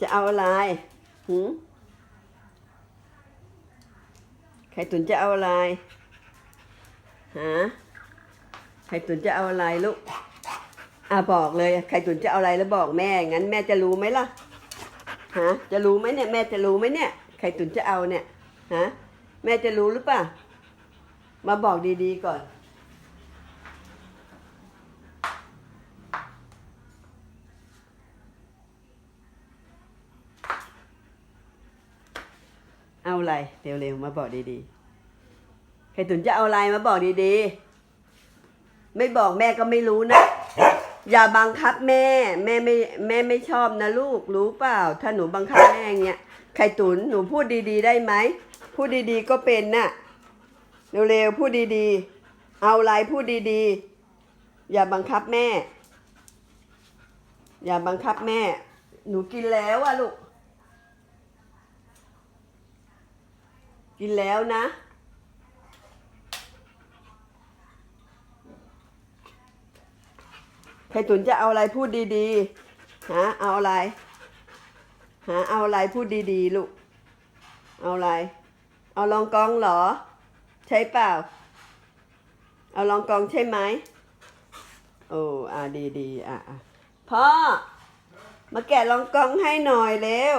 จะเอาอะไรหืมไข่ตุ๋นจะเอาอะไรฮะไข่ตุ๋นจะเอาอะไรลูกอะบอกเลยไข่ตุ๋นจะเอาอะไรแล้วบอกแม่งั้นแม่จะรู้ไหมล่ะฮะจะรู้ไหมเนี่ยแม่จะรู้ไหมเนี่ยไข่ตุ๋นจะเอาเนี่ยฮะแม่จะรู้หรือเปล่ามาบอกดีๆก่อน เอาอะไรเร็วๆมาบอกดีๆไข่ตุ๋นจะเอาอะไรมาบอกดีๆ ไม่บอกแม่ก็ไม่รู้นะ อย่าบังคับแม่ แม่ไม่แม่ไม่ชอบนะลูกรู้เปล่า ถ้าหนูบังคับแม่งเงี้ยไข่ตุ๋นหนูพูดดีๆ ได้ไหมพูดดีๆก็เป็นน่ะเร็วๆพูดดีๆ เอาอะไรพูดดีๆ อย่าบังคับแม่ อย่าบังคับแม่ หนูกินแล้วอะลูก กินแล้วนะ ไข่ตุ๋นจะเอาอะไรพูดดีๆฮะเอาอะไรฮะเอาอะไรพูดดีๆ ลูก เอาอะไร เอาลองกองเหรอ ใช่เปล่า เอาลองกองใช่ไหม โอ้อ่าดีๆ อะพ่อ มาแกะลองกองให้หน่อยเร็ว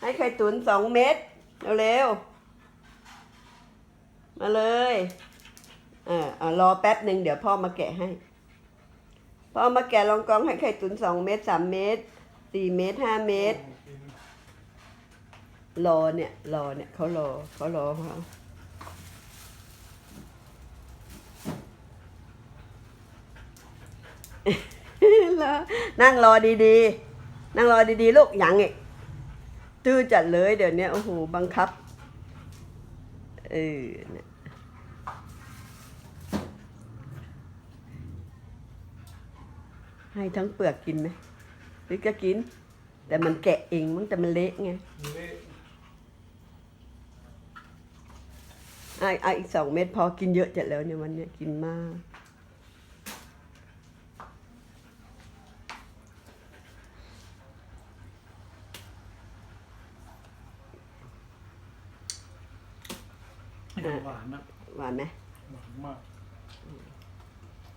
ให้ไข่ตุ๋นสองเม็ด เร็วๆมาเลยเออเอารอแป๊บหนึ่งเดี๋ยวพ่อมาแกะให้ พ่อมาแกะลองกองให้ไข่ตุ๋นสองเม็ดสามเม็ดสี่เม็ดห้าเม็ดรอเนี่ย รอเนี่ยเขารอเขารอเขานั่งรอดีๆ นั่งรอดีๆ ลูกยังอีก ตื้อจัดเลยเดี๋ยวนี้โอ้โหบังคับ เออเนี่ยให้ทั้งเปลือกกินไหมหรือก็กิน แต่มันแกะเองมั้งแต่มันเละไงเละอะอะอีกสองเม็ดพอกินเยอะจัดแล้วเนี่ยวันเนี้ยกินมาก หวานนะหวานไหมหวานมาก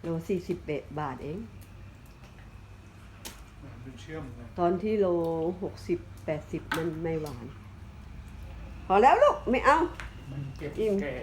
โลสี่สิบบาทเอง หวานเป็นเชื่อมเลยตอนที่โลหกสิบแปดสิบมันไม่หวาน พอแล้วลูก ไม่เอา มันเก็บอิ่ม แก่